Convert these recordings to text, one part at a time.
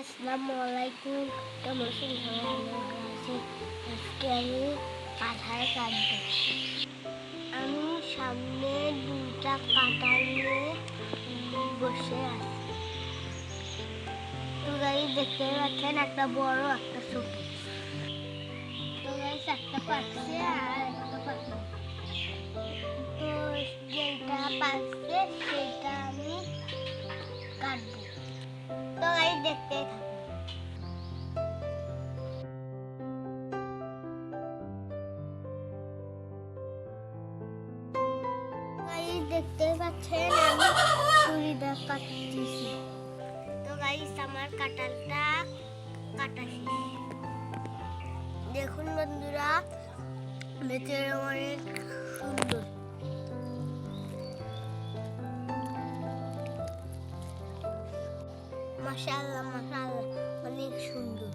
আসসালামু আলাইকুম আছেন সবাই আমি কাঁঠাল কাটবো আমি সামনে দুটা কাঁঠাল নিয়ে বসে আছি। গাড়ি দেখতে পাচ্ছেন একটা বড় একটা ছোট একটা পাচ্ছে দেখতে। দেখতে পাচ্ছেন আমি ছুরিটা কাটতেছি তো গাইস, আমার কাঁঠালটা কাটা দেখুন বন্ধুরা, ভেতরে অনেক সুন্দর। মাশাআল্লাহ মাশাআল্লাহ। অনেক সুন্দর।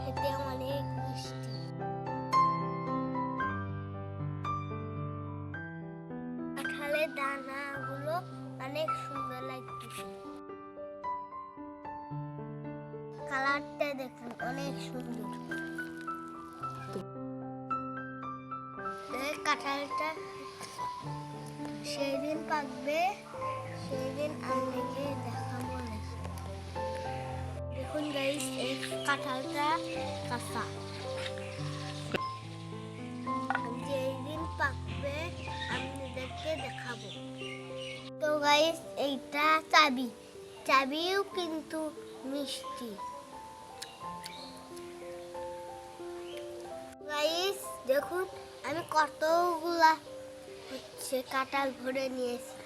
খেতে অনেক মিষ্টি। কাঁঠালের দানাগুলো অনেক সুন্দর লাগতেছে। কালারটা দেখুন, অনেক সুন্দর। কাঁঠালটা সেদিন পাকবে, সেদিন আপনাকে দেখাবো দেখুন গাইস এই কাঁঠালটা কাঁচা। যেদিন পাকবে আপনাদেরকে দেখাবো। তো গাইস এইটা চাবি। চাবিও কিন্তু মিষ্টি। গাইস দেখুন, আমি কতগুলা হচ্ছে কাঁঠাল ভরে নিয়েছি।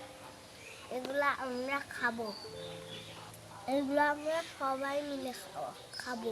এগুলো আমরা খাব। এগুলো আমরা সবাই মিলে খাব। খাব